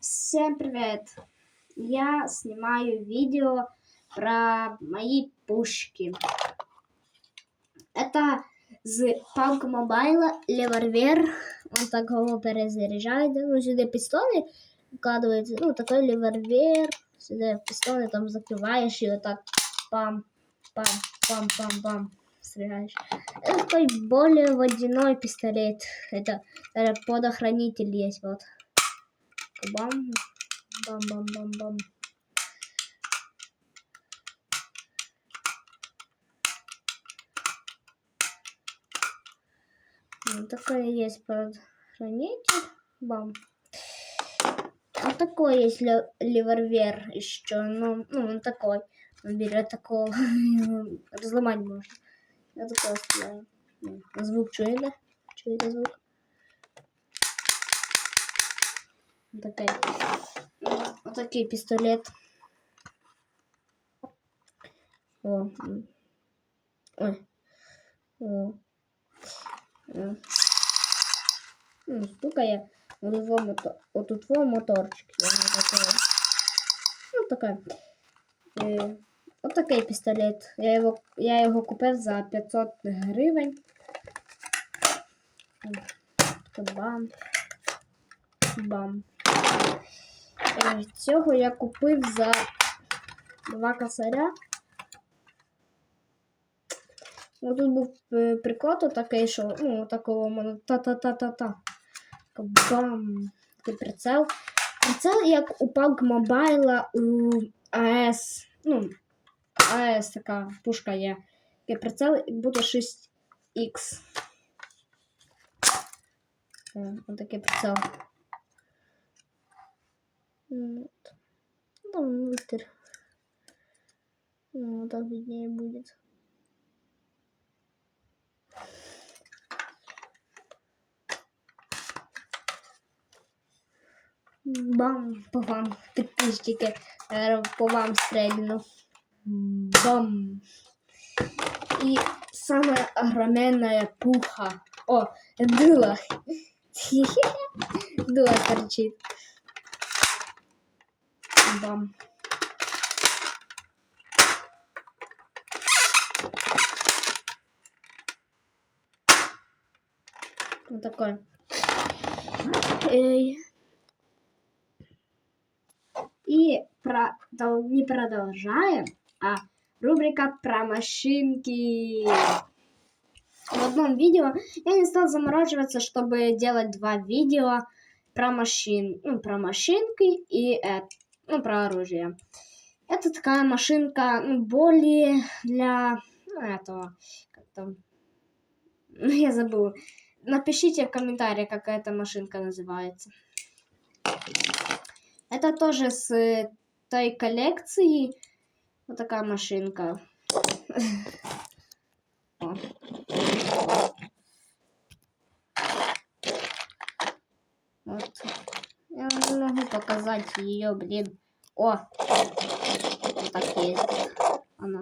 Всем привет! Я снимаю видео про мои пушки. Это з PUBG Mobile револьвер. Он так его перезаряжает. Ну, сюда пистоны вкладывается. Ну, такой револьвер. Сюда пистоны там закрываешь и вот так пам, пам, пам, пам, пам стреляешь. Это такой более водяной пистолет. Это, это подохранитель есть вот. Бам, бам, бам, бам, бам. Вот такой есть предохранитель. Бам. Вот такой есть ливервер еще. Ну, ну, он такой. Он берет такого. Разломать можно. Я такого стреляю. Звук чуєте? Чуєте звук? Вот такой. Вот такой пистолет. О. Ой. О. Ну, стукає у два мотор, от у два моторчики. Ну, така. Е, от такий пістолет. Я його, я його купив за 500 гривень. Бам. Бам. Е, цього я купив за два косаря. Ну, тут був е, приклад такий, що ну, такого та-та-та-та-та. Бам! Такий прицел. Прицел як у PUBG Mobile у АЕС. Ну, АЕС така пушка є. Такий прицел буде 6Х. Ось такий прицел. Вот. Ну, там вытер. Ну, так виднее будет. Бам, по вам, підписчики, по вам стрельну. Бам. И самая огроменная пуха. О, дыла. Дыла торчит. Бам. Вот такой. Эй. И про... не продолжаем, а рубрика про машинки. В одном видео я не стал заморачиваться, чтобы делать два видео про машин, ну, про машинки и э, ну, про оружие. Это такая машинка ну, более для этого, как там, ну, я забыл. Напишите в комментариях, какая эта машинка называется. Это тоже с той коллекции. Вот такая машинка. Вот. Показать ее, блин. О! Вот так есть. Она.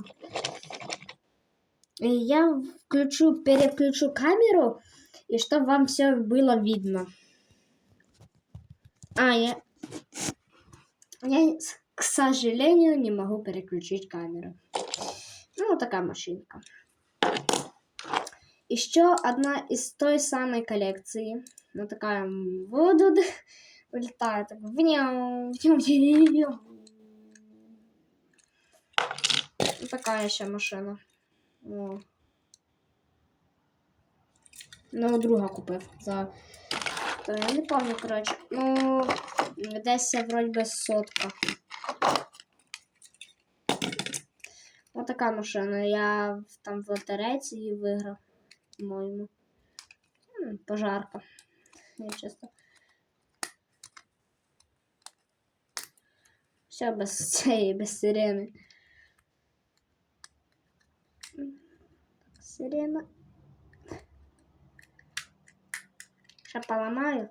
И я включу, переключу камеру, и чтобы вам все было видно. А, я я, к сожалению, не могу переключить камеру. Ну, вот такая машинка. Еще одна из той самой коллекции. Вот такая воду вылетает. Так, вот такая еще машина. О. Ну, друга купив за то я не помню, коротше. Ну, десь я вроді би сотка. Ось така машина. Я там в лотерейці її виграв, по-моєму. Пожарка. Я чисто. Все без цієї, без сирени. Сирена. Сейчас поломаю.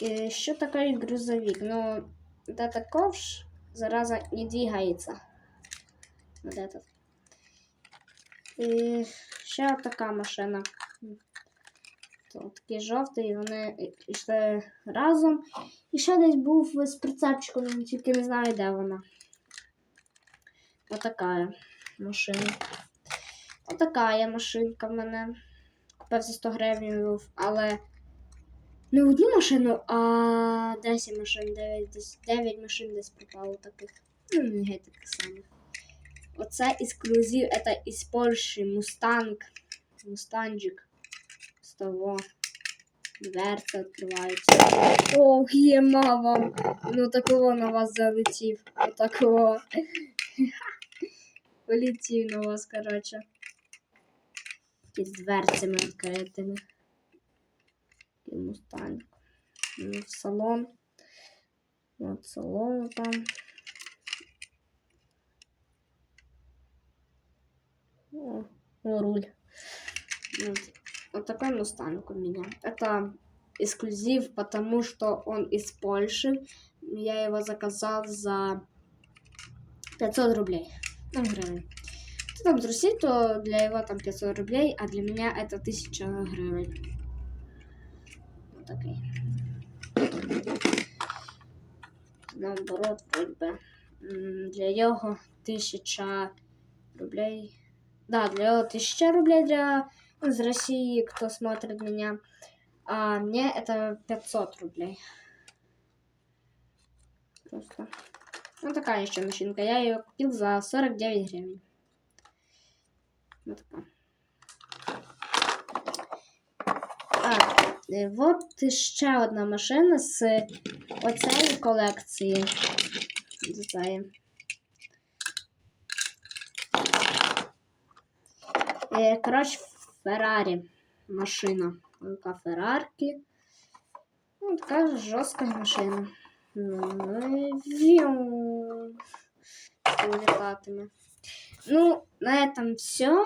И еще такой грузовик. Но вот этот ковш, зараза, не двигается. Вот этот. И еще такая машина. То такий жовтий, і вони йшли разом. І ще десь був з прицепчиком, тільки не знаю, де вона. Отака машина. Отака машинка в мене. Купив за 100 гривень, але не одну машину, а 10 машин, 9, десь 9 машин десь пропало таких. Ну, не геть таких самих. Оце ексклюзив, це із Польщі, Мустанг. Мустанджик. З того. Дверця відкриваються. Ох, є мама. Ну такого на вас залетів. Отакого. Полетів на вас, коротше. Із дверцями відкритими. І мустанг. Ну, в салон. От салон там. О, о, руль. Вот такой мустанг у меня. Это эксклюзив, потому что он из Польши. Я его заказал за 500 рублей. Ну, гривен. Кто там трусит, то для его там 500 рублей, а для меня это 1000 гривен. Вот такой. Наоборот, вроде м, для його 1000 рублей. Да, для его 1000 рублей для из России, кто смотрит меня. А мне это 500 рублей. Просто. Вот такая еще машинка. Я ее купил за 49 гривен. Вот такая. А, е, от ще одна машина з оцеї колекції. З цієї. Е, Коротше, Феррарі машина. Така Феррарки. Ну, така жорстка машина. Ну, і віу. Улетатиме. Ну, на этом все.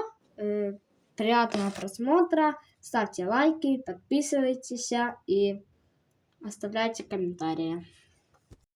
Приятного просмотра. Ставьте лайки, подписывайтесь и оставляйте комментарии.